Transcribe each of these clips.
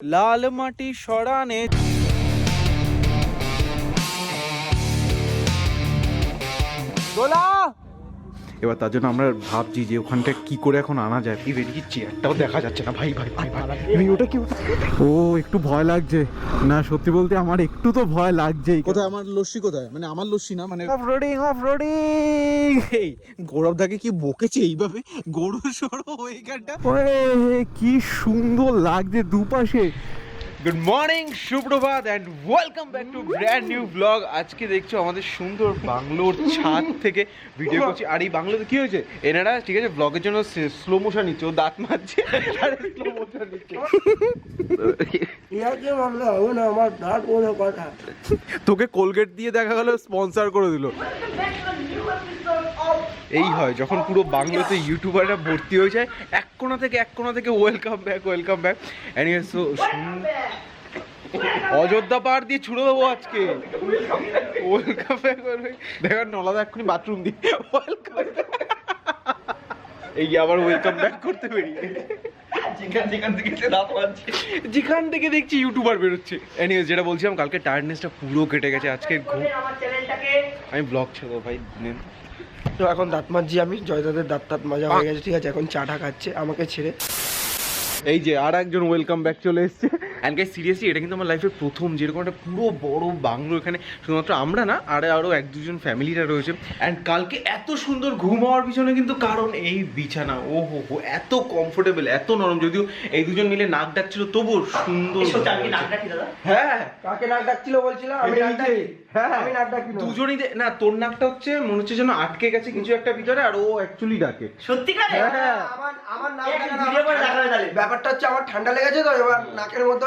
লাল মাটি সরানে দোলা এবার তার জন্য আমরা ভাবছি যে ওখানটা কি করে এখন আনা যায়। এই বেরিয়ে চেয়ারটাও দেখা যাচ্ছে না। ভাই ভাই ভাই ভাই। ওটা কি ও একটু ভয় লাগছে। না সত্যি বলতে আমার একটু তো ভয় লাগছেই। কোথায়? আমার লস্যি কোথায়? মানে আমার লস্যি না মানে অফ রোডিং অফ রোডিং এই গৌরব দাকে কি বকেছে এইভাবে? গরু সরো এইখানটা ওরে কি সুন্দর লাগছে দুপাশে। গুড মর্নিং সুপ্রভাত and welcome back to brand new vlog আজকে দেখছ আমাদের সুন্দর বাংলোর ছাদ থেকে ভিডিও করছি। আর এই বাংলোতে কি হয়েছে? এনারা ঠিক আছে ব্লগের জন্য স্লো মোশন নিচ্ছে ও দাঁত মারছে স্লো মোশন নিচ্ছে। ইয়াকে মারলে হবে না আমার দাঁত বলে কথা তোকে কোলগেট দিয়ে দেখা গেল স্পন্সর করে দিল। এই হয় যখন পুরো বাংলাতে ইউটিউবাররা ভর্তি হয়ে যায় এক কোণা থেকে এক কোণা থেকে welcome back welcome back anyway so Ayodhya পাহাড় দিয়ে ছুড়ে দেবো আজকে। ওয়েলকাম ব্যাক দেখো নলাদা এক্ষুনি বাথরুম দিয়ে ওয়েলকাম এই আবার ওয়েলকাম ব্যাক করতে বেরিয়ে যেখান থেকে দেখছি ইউটিউবার বেরোচ্ছে। এনিওয়ে যেটা বলছিলাম কালকে টায়ার্ডনেসটা পুরো কেটে গেছে। আজকে ঘুম আমি ব্লগ ছেড়ে ভাই নেন। তো এখন দাঁত মাজছি আমি, জয়দাদের দাঁত তাঁত মাজা হয়ে গেছে, ঠিক আছে, এখন চাটা খাচ্ছে, আমাকে ছেড়ে। এই যে আর একজন ওয়েলকাম ব্যাক চলে এসেছে। অ্যান্ড গাইস সিরিয়াসলি এটা কিন্তু আমার লাইফের প্রথম যেরকম একটা পুরো বড় বাংলো এখানে। শুধুমাত্র আমরা না আর আরও এক দুজন ফ্যামিলিরা রয়েছে। অ্যান্ড কালকে এত সুন্দর ঘুম হওয়ার পিছনে কিন্তু কারণ এই বিছানা। ও হো হো এত কমফোর্টেবল এত নরম। যদিও এই দুজন মিলে নাক ডাকছিল তবুও সুন্দর হ্যাঁ। কাকে নাক ডাকছিল বলছিলাম আমি নাক ডাকি হ্যাঁ। আমি নাক ডাকি না। দুজনই দে- না তোর নাকটা হচ্ছে মনে হচ্ছে যেন আটকে গেছে কিছু একটা ভিতরে আর ও অ্যাকচুয়ালি ডাকে। সত্যিকারে হ্যাঁ। আমার নাক। ব্যাপারটা হচ্ছে আমার ঠান্ডা লেগেছে তো এবার নাকের মধ্যে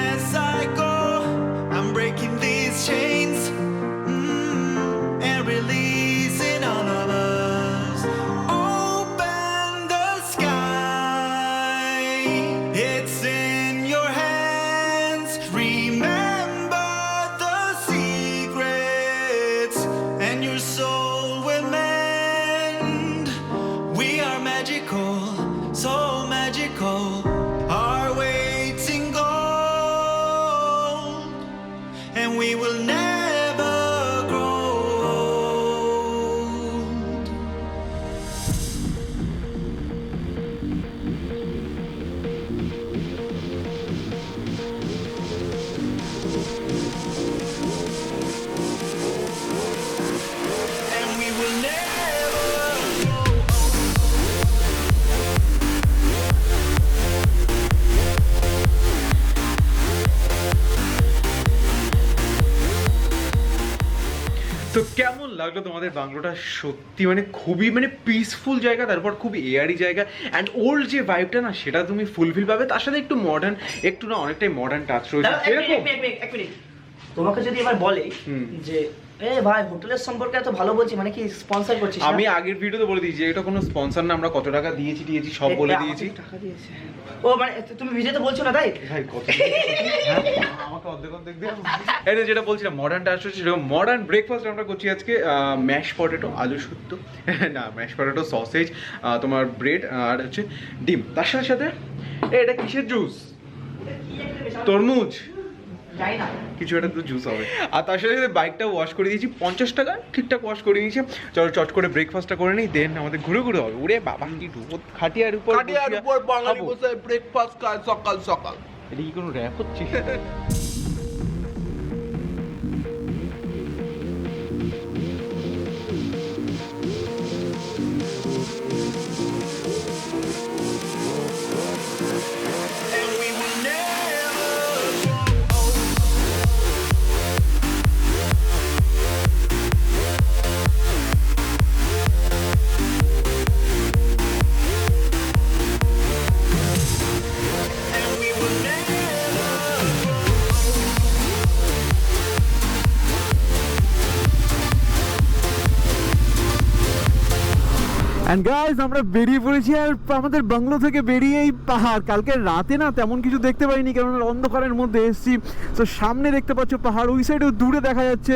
লাগল তোমাদের বাংলোটা সত্যি মানে খুবই মানে পিসফুল জায়গা তারপর খুব এয়ারি জায়গা অ্যান্ড ওল্ড যে ভাইবটা না সেটা তুমি ফুলফিল পাবে তার সাথে একটু মডার্ন একটু না অনেকটাই মডার্ন টাচ রয়েছে। তোমাকে যদি এবার বলে। যে এ ভাই হোটেলের সম্পর্কে এত ভালো বলছি মানে কি স্পন্সর করছিস আমি আগের ভিডিওতে বলে দিয়েছি এটা কোনো স্পন্সর না আমরা কত টাকা দিয়েছি দিয়েছি সব বলে দিয়েছি। টাকা দিয়েছে। ও মানে তুমি ভিডিওতে বলছো না তাই? ভাই কত হ্যাঁ, আমাকে অর্ধেক অর্ধেক দিয়ে যেটা বলছিলাম মডার্ন টাচ হচ্ছে সেরকম মডার্ন ব্রেকফাস্ট আমরা করছি আজকে ম্যাশ পটেটো আলু না ম্যাশ পটেটো সসেজ তোমার ব্রেড আর হচ্ছে ডিম। তার সাথে সাথে এটা কিসের জুস তরমুজ। যাই না। কিছু একটা তো জুস হবে। আর তার সাথে বাইকটা ওয়াশ করে দিয়েছি পঞ্চাশ টাকা ঠিকঠাক ওয়াশ করে দিয়েছি চলো চট করে ব্রেকফাস্টটা করে নিই দেন আমাদের ঘুরে ঘুরে হবে। ওরে বাবা কি খাটিয়ার উপর খাটিয়ার উপর বাঙালি বসে ব্রেকফাস্ট খায় সকাল সকাল। এটা কি কোনো র্যাপ হচ্ছে? অ্যান্ড গাইস আমরা বেরিয়ে পড়েছি আর আমাদের বাংলো থেকে বেরিয়ে এই পাহাড়। কালকে রাতে না তেমন কিছু দেখতে পাইনি কারণ অন্ধকারের মধ্যে এসেছি। তো সামনে দেখতে পাচ্ছ পাহাড় ওই সাইডেও দূরে দেখা যাচ্ছে।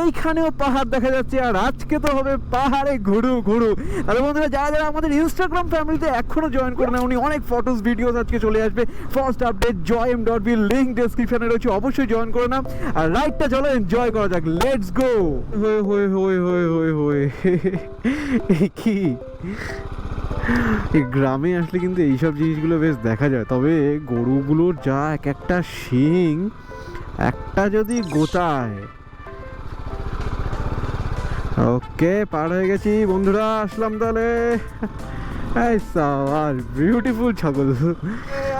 এইখানেও পাহাড় দেখা যাচ্ছে আর আজকে তো হবে পাহাড়ে ঘুরু ঘুরু। তাহলে বন্ধুরা যারা যারা আমাদের ইনস্টাগ্রাম ফ্যামিলিতে এখনও জয়েন করে না উনি অনেক ফটোস ভিডিওস আজকে চলে আসবে। ফার্স্ট আপডেট জয় এম ডট বি লিঙ্ক ডেসক্রিপশনে রয়েছে অবশ্যই জয়েন করে নাও। আর রাইডটা চলো এনজয় করা যাক। লেটস গো হয়ে হয়ে হয়ে হয়ে হয়ে হয়ে কি? গ্রামে আসলে কিন্তু এইসব জিনিসগুলো বেশ দেখা যায়। তবে গরুগুলোর যা এক একটা শিং, একটা যদি গোতায় ওকে, পার হয়ে গেছি বন্ধুরা, আসলাম তাহলে। সাওয়ার বিউটিফুল ছাগল।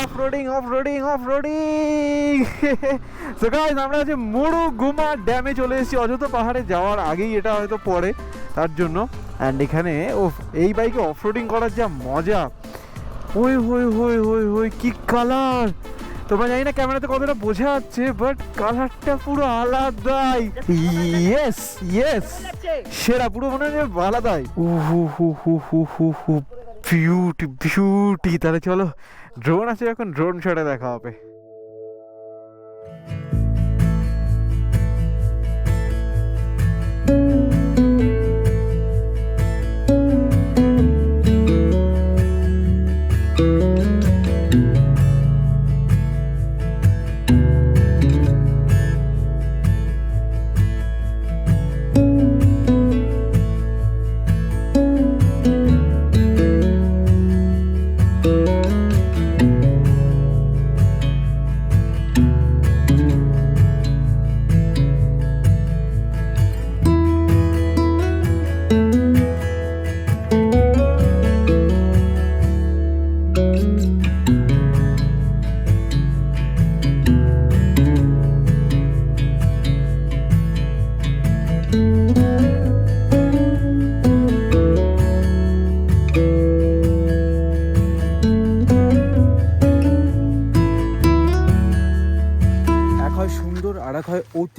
Off roading off roading off roading so guys আমরা মুড়ু গুমা ড্যামে চলে এসেছি। অযোধ্যা পাহাড়ে যাওয়ার আগেই এটা হয়তো পড়ে, তার জন্য। অ্যান্ড এখানে ও এই বাইকে অফ রোডিং করার যা মজা। ওই হই হই হই হই কি কালার তোমরা জানি না ক্যামেরাতে কতটা বোঝা যাচ্ছে বাট কালারটা পুরো আলাদাই। ইয়েস ইয়েস সেরা, পুরো মনে হয় আলাদাই। উ হু হু হু হু হু বিউটি বিউটি। তাহলে চলো ড্রোন আছে, এখন ড্রোন শটে দেখা হবে। এক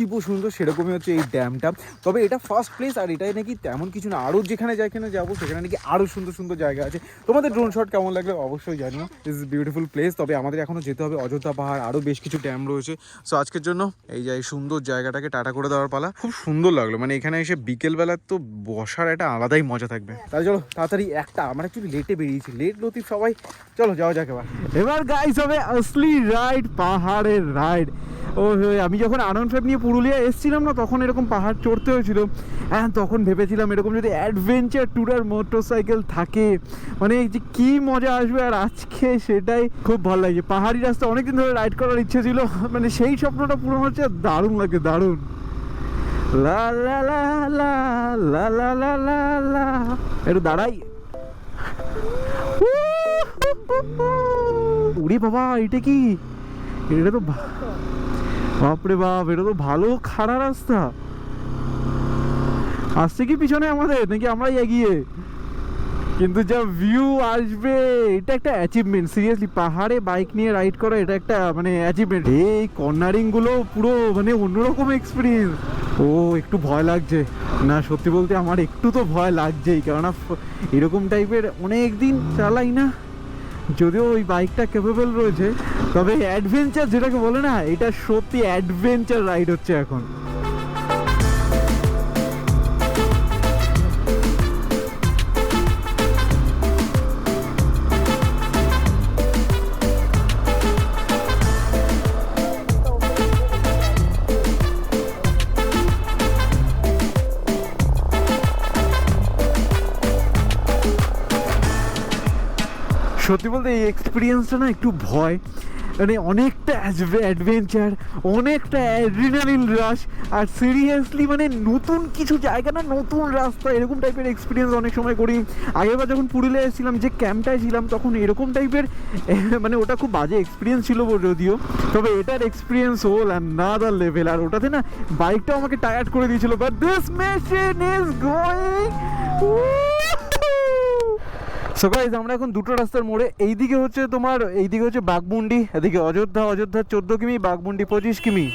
অতীব সুন্দর, সেরকমই হচ্ছে এই ড্যামটা। তবে এটা ফার্স্ট প্লেস আর এটাই নাকি তেমন কিছু না। আরও যেখানে যেখানে যাব, সেখানে নাকি আরও সুন্দর সুন্দর জায়গা আছে। তোমাদের ড্রোন শট কেমন লাগল অবশ্যই জানিও। ইস বিউটিফুল প্লেস তবে আমাদের এখনও যেতে হবে অযোধ্যা পাহাড় আরও বেশ কিছু ড্যাম রয়েছে। সো আজকের জন্য এই যে সুন্দর জায়গাটাকে টাটা করে দেওয়ার পালা। খুব সুন্দর লাগল। মানে এখানে এসে বিকেলবেলার তো বসার একটা আলাদাই মজা থাকবে। তাহলে চলো, তাড়াতাড়ি একটা, আমরা অ্যাকচুয়ালি লেটে বেরিয়েছি। লেট লতিফ সবাই। চলো, যাওয়া যাক এবার। এবার গাইস হবে আসলি রাইড পাহাড়ের রাইড ও আমি যখন আনন্দ ফাইভ নিয়ে পুরুলিয়া এসেছিলাম না, তখন এরকম পাহাড় চড়তে হয়েছিল। হ্যাঁ তখন ভেবেছিলাম এরকম যদি অ্যাডভেঞ্চার ট্যুরার মোটরসাইকেল থাকে মানে যে কী মজা আসবে আর আজকে সেটাই খুব ভালো লাগছে। পাহাড়ি রাস্তা অনেকদিন ধরে রাইড করার ইচ্ছে ছিল মানে সেই স্বপ্নটা পূরণ হচ্ছে দারুণ লাগে, দারুণ। লা লা লা লা লা লা একটু দাঁড়াই। উড়ি বাবা, এটা কি? এটা তো বাপরে বাপ, এটা তো ভালো খাড়া রাস্তা। আসছে কি পিছনে আমাদের? নাকি আমরাই এগিয়ে? কিন্তু যা ভিউ আসবে, এটা একটা অ্যাচিভমেন্ট সিরিয়াসলি পাহাড়ে বাইক নিয়ে রাইড করা, এটা একটা মানে অ্যাচিভমেন্ট এই কর্নারিংগুলো পুরো মানে অন্যরকম এক্সপিরিয়েন্স ও, একটু ভয় লাগছে। না, সত্যি বলতে আমার একটু তো ভয় লাগছেই। কেননা, এরকম টাইপের অনেক দিন চালাই না। যদিও ওই বাইকটা ক্যাপেবল রয়েছে, তবে অ্যাডভেঞ্চার যেটাকে বলে না, এটা সত্যি অ্যাডভেঞ্চার রাইড হচ্ছে এখন। সত্যি বলতে এই এক্সপিরিয়েন্সটা না একটু ভয়। মানে অনেকটা অ্যাডভেঞ্চার অনেকটা অ্যাড্রিনালিন রাশ আর সিরিয়াসলি মানে নতুন কিছু জায়গা না, নতুন রাস্তা, এরকম টাইপের এক্সপিরিয়েন্স অনেক সময় করি। আগেরবার যখন পুরুলিয়া এসেছিলাম, যে ক্যাম্পটায় ছিলাম, তখন এরকম টাইপের মানে ওটা খুব বাজে এক্সপিরিয়েন্স ছিল যদিও। তবে এটার এক্সপিরিয়েন্স হোল নাদার লেভেল আর ওটাতে না বাইকটাও আমাকে টায়ার্ড করে দিয়েছিল। But this machine is going so guys আমরা এখন দুটো রাস্তার মোড়ে এইদিকে হচ্ছে তোমার এইদিকে হচ্ছে বাঘমুন্ডি এদিকে অযোধ্যা অযোধ্যা চোদ্দ কিমি বাঘমুন্ডি পঁচিশ কিমি।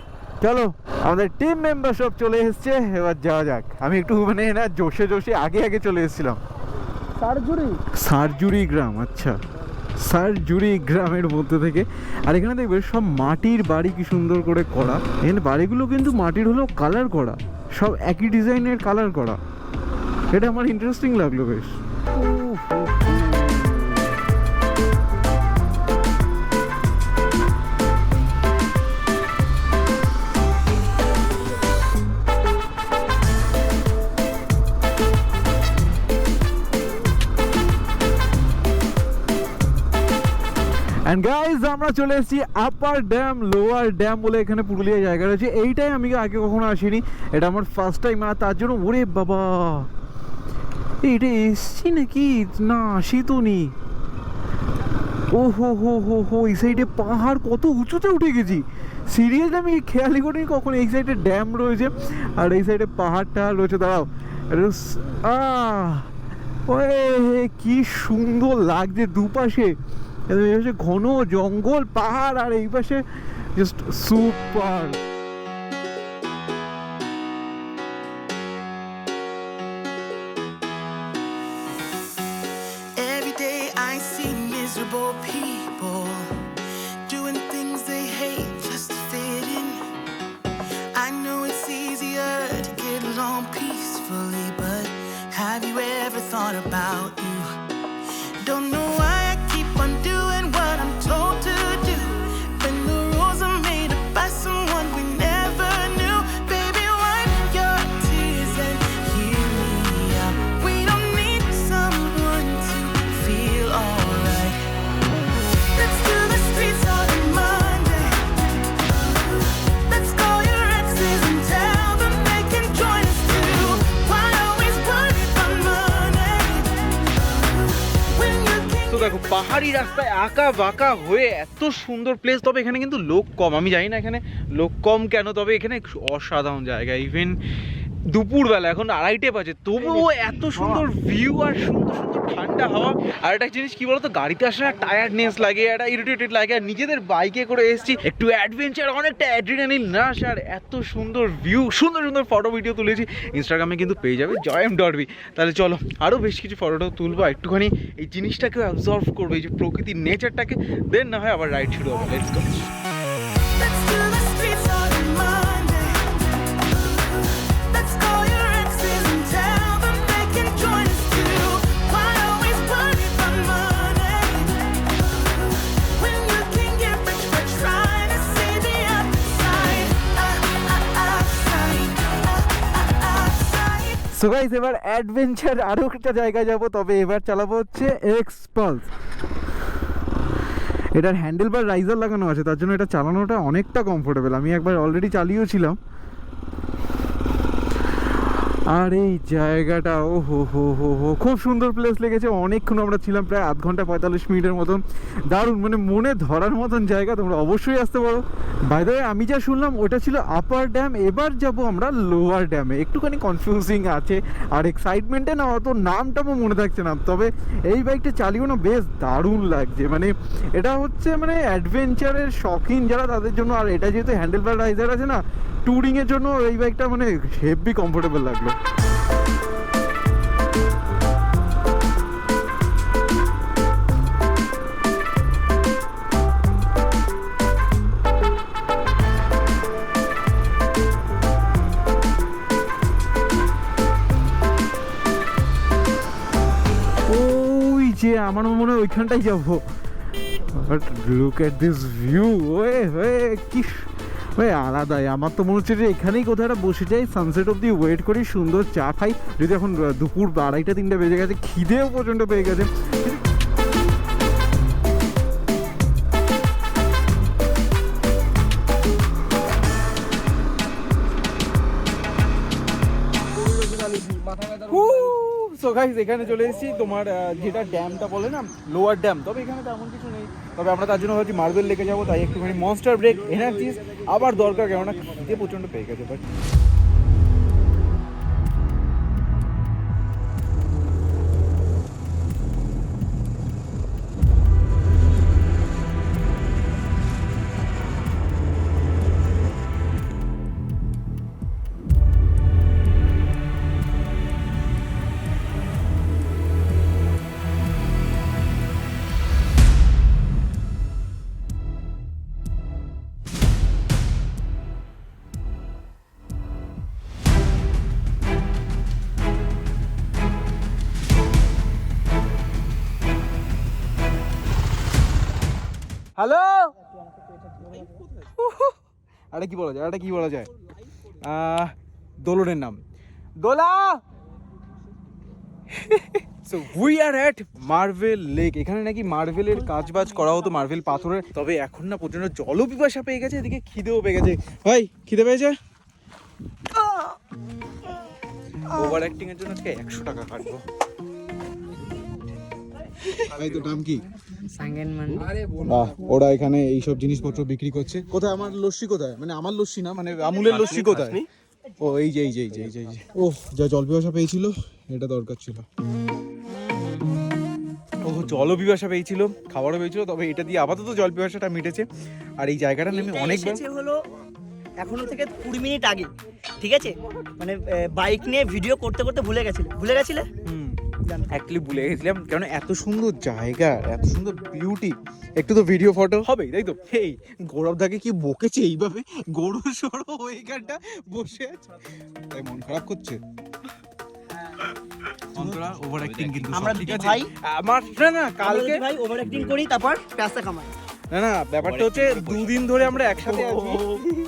চলো আমাদের টিম মেম্বার সব চলে এসছে এবার যাওয়া যাক। আমি একটু মানে না জোশে জোশে আগে আগে চলে এসেছিলাম। সারজুরি। গ্রাম আচ্ছা। সারজুরি গ্রামের মধ্যে থেকে। আর এখানে দেখবে সব মাটির বাড়ি কি সুন্দর করে করা। এখানে বাড়িগুলো কিন্তু মাটির হলেও কালার করা। সব একই ডিজাইনের কালার করা। এটা আমার ইন্টারেস্টিং লাগল বেশ। অ্যান্ড গাইজ আমরা চলে এসেছি আপার ড্যাম লোয়ার ড্যাম বলে এখানে পুরুলিয়া জায়গা রয়েছে। এইটাই আমি আগে কখনো আসিনি। এটা আমার ফার্স্ট টাইম আর তার জন্য ওরে বাবা। এটা এসছি নাকি? না আসি তো নি। ও হো হো হো হো, এই সাইডে পাহাড় কত উঁচুতে উঠে গেছি। সিরিয়াস আমি খেয়ালই করিনি কখন এই সাইডে ড্যাম রয়েছে আর এই সাইডে পাহাড়টা রয়েছে। দাঁড়াও। আহ ওরে কি সুন্দর লাগছে দুপাশে। একদম এই পাশে ঘন জঙ্গল পাহাড় আর এই পাশে জাস্ট সুপার Every পাহাড়ি রাস্তায় আঁকা বাঁকা হয়ে এত সুন্দর প্লেস তবে এখানে কিন্তু লোক কম। আমি জানি না এখানে লোক কম কেন, তবে এখানে অসাধারণ জায়গা। ইভেন দুপুরবেলা এখন আড়াইটে বাজে। তবুও এত সুন্দর ভিউ আর সুন্দর সুন্দর ঠান্ডা হাওয়া। আর একটা জিনিস কি বলতো গাড়িতে আসলে টায়ার্ডনেস লাগে একটা ইরিটেটেড লাগে আর নিজেদের বাইকে করে এসেছি একটু অ্যাডভেঞ্চার অনেকটা অ্যাড্রিনালিন রাশ আর এত সুন্দর ভিউ সুন্দর সুন্দর ফটো ভিডিও তুলেছি। ইনস্টাগ্রামে কিন্তু পেয়ে যাবে জয়ম ডটবি তাহলে চলো আরও বেশ কিছু ফটোটাও তুলবো একটুখানি এই জিনিসটাকে অবজর্ভ করব এই যে প্রকৃতির নেচারটাকে দেন না হয় আবার রাইড শুরু হবে। লেটস গো সো গাইস এবার অ্যাডভেঞ্চার আরও একটা জায়গায় যাব, তবে এবার চালাবো হচ্ছে এক্সপালস এটার হ্যান্ডেল বার রাইজার লাগানো আছে, তার জন্য এটা চালানোটা অনেকটা কমফোর্টেবল আমি একবার অলরেডি চালিয়েছিলাম আর এই জায়গাটা, ও হো হো হো হো। খুব সুন্দর প্লেস লেগেছে। অনেকক্ষণ আমরা ছিলাম প্রায় আধ ঘণ্টা পঁয়তাল্লিশ মিনিটের মতন। দারুণ মানে মনে ধরার মতন জায়গা, তোমরা অবশ্যই আসতে পারো। বাইরে আমি যা শুনলাম, ওটা ছিল আপার ড্যাম এবার যাব আমরা লোয়ার ড্যামে একটুখানি কনফিউজিং আছে, আর এক্সাইটমেন্টে না, অত নামটামও মনে থাকছে না। তবে এই বাইকটা চালিয়েও না, বেশ দারুণ লাগছে। মানে এটা হচ্ছে মানে অ্যাডভেঞ্চারের শখিন যারা, তাদের জন্য। আর এটা যেহেতু হ্যান্ডেল রাইজার আছে না ট্যুরিংয়ের জন্য এই বাইকটা মানে হেভি কমফোর্টেবল লাগল। যে আমার মনে হয় ওইখানটাই যাব। But look at this view way way, কি ওই আলাদাই। আমার তো মনে হচ্ছে যে এখানেই কোথাও একটা বসে যাই সানসেট অব্দি ওয়েট করি, সুন্দর চা খাই। যদি এখন দুপুর আড়াইটা, তিনটা বেজে গেছে, খিদেও প্রচণ্ড পেয়ে গেছে। সো এখানে চলে এসেছি। তোমার যেটা ড্যামটা বলে না লোয়ার ড্যাম তবে এখানে তেমন কিছু নেই। তবে আমরা তার জন্য ভাবছি মার্বেল লেগে যাব, তাই একটুখানি মনস্টার ব্রেক এনার্জিস আবার দরকার, কেননা খিদে প্রচণ্ড পেয়ে গেছে বাট হ্যালো? আরে কি বলা যায় আরে কি বলা যায়? দোলনের নাম। Dola! So we are at Marble Lake এখানে নাকি মার্ভেলের কাজ বাজ করা হতো মার্ভেল পাথরের। তবে এখন না প্রচণ্ড জল পিপাসা পেয়ে গেছে এদিকে খিদেও পেয়ে গেছে। ভাই খিদে পেয়েছে? ওভার অ্যাক্টিং এর জন্য আজকে একশো টাকা কাটবো। ভাই তো নাম কি? বাহ ওরা এখানে এইসব জিনিসপত্র বিক্রি করছে। কোথায়? আমার লস্যি কোথায়? মানে আমার লস্যি না মানে আমুলের লস্যি কোথায়? ও এই যে এই যে এই যে এই যে ও যা। জল পিপাসা পেয়েছিল এটা দরকার ছিল। ও জল পিপাসা পেয়েছিল খাবারও পেয়েছিল তবে এটা দিয়ে আপাতত জল পিপাসাটা মিটেছে। আর এই জায়গাটা নেমে অনেক হলো এখনও থেকে কুড়ি মিনিট আগে ঠিক আছে? মানে বাইক নিয়ে ভিডিও করতে করতে ভুলে গেছিলে। ভুলে গেছিলে? অ্যাকচুয়ালি ভুলে গেছিলাম কারণ এত সুন্দর জায়গা এত সুন্দর বিউটি একটু তো ভিডিও ফটো হবেই তাই তো? হেই গৌরব দাকে কি বকেছে এইভাবে? গরু সরো এইখানটা বসে আছে। তাই মন খারাপ করছে? অন্তরা ওভার অ্যাক্টিং কিন্তু আমরা ঠিক আছে আমার না না কালকে ভাই ওভার অ্যাক্টিং করি তারপর প্যাসা কামাই। না না ব্যাপারটা হচ্ছে দুদিন ধরে আমরা একসাথে আছি।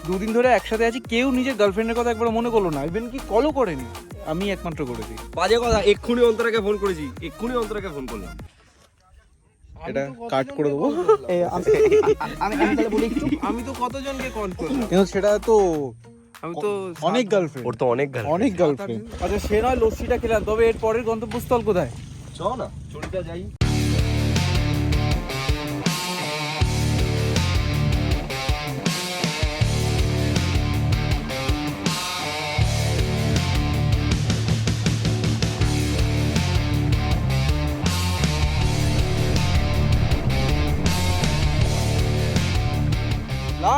দুদিন ধরে একসাথে আছি কেউ নিজের গার্লফ্রেন্ডের কথা একবার মনে করল না। ইভেন কি কলও করেনি। আমি একমাত্র করেছি বাজে কথা এক্ষুনি অন্তরাকে ফোন করেছি। এক্ষুনি অন্তরাকে ফোন করলাম। এটা কাট করে দেবো? এ, আমি তাহলে বলি একটু। আমি তো কতজনকে কল করলাম? কিন্তু সেটা তো আমি তো অনেক গার্লফ্রেন্ড ওর তো অনেক গার্লফ্রেন্ড অনেক গার্লফ্রেন্ড আচ্ছা সে নয় লস্যিটা খেলাম। তবে এর পরের গন্তব্যস্থল কোথায়? চ না চলটা যাই।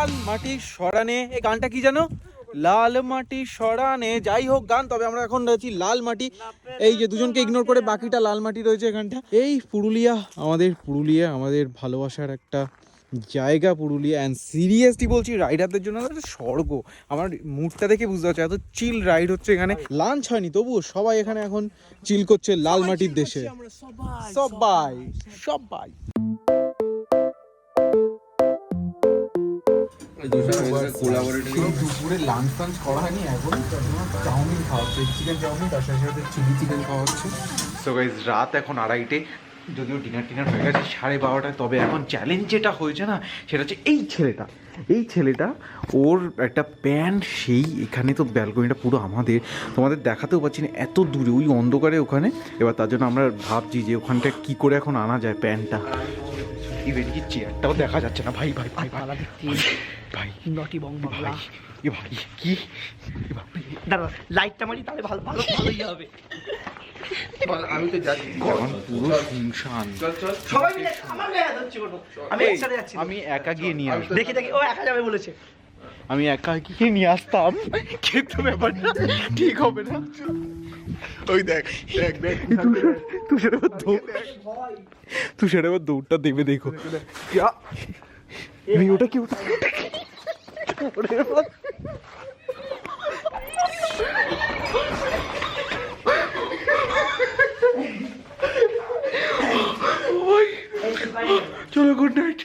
লাল মাটির সরানে এই গানটা কি জানো? লাল মাটি সরানে যাই হোক গান তবে আমরা এখন রয়েছি লাল মাটি। এই যে দুজনকে ইগনোর করে বাকিটা লাল মাটি রয়েছে এখানটা এই পুরুলিয়া আমাদের পুরুলিয়া আমাদের ভালোবাসার একটা জায়গা পুরুলিয়া। অ্যান্ড সিরিয়াসলি বলছি রাইডারদের জন্য একটা স্বর্গ। আমার মুডটা দেখে বুঝতে পারছ এত চিল রাইড হচ্ছে এখানে। লাঞ্চ হয়নি তবুও সবাই এখানে এখন চিল করছে লাল মাটির দেশে। সবাই সবাই। দুপুরে লাঞ্চ ফাঞ্চ করা হয়নি এখন চাউমিন খাওয়া হচ্ছে চিকেন চাউমিন তার সাথে সাথে চিলি চিকেন খাওয়া হচ্ছে। সো গাইজ রাত এখন আড়াইটে যদিও ডিনার টিনার হয়ে গেছে সাড়ে বারোটায় তবে এখন চ্যালেঞ্জ যেটা হয়েছে না সেটা হচ্ছে এই ছেলেটা। এই ছেলেটা ওর একটা প্যান্ট সেই এখানে তো ব্যালকনিটা পুরো আমাদের তোমাদের দেখাতেও পাচ্ছি না এত দূরে ওই অন্ধকারে ওখানে। এবার তার জন্য আমরা ভাবছি যে ওখানটা কি করে এখন আনা যায় প্যান্টটা ইভেন কি চেয়ারটাও দেখা যাচ্ছে না ভাই ভাই ভাই ভাই। ভাই। নটি বং বাংলা। এ ভাই কি? দাঁড়া লাইটটা মারি তাহলে ভালো ভালো ভালোই হবে। আমি তো যাচ্ছি। পুরো শুনশান সবাই মিলে আমার গায়ে হচ্ছে কোনো আমি একসাথে যাচ্ছি। আমি একা গিয়ে নিয়ে আসব। দেখি দেখি ও একা যাবে বলেছে। আমি একা গিয়ে নিয়ে আসতাম। কিন্তু ব্যাপারটা ঠিক হবে না। ওই দেখ দেখ দেখ। তুষার এবার দৌড়। তুষার এবার দৌড়টা দেবে দেখো! ওটা কি ওটা ওটা কি? ওরে বাবা। ওই, চলো গুড নাইট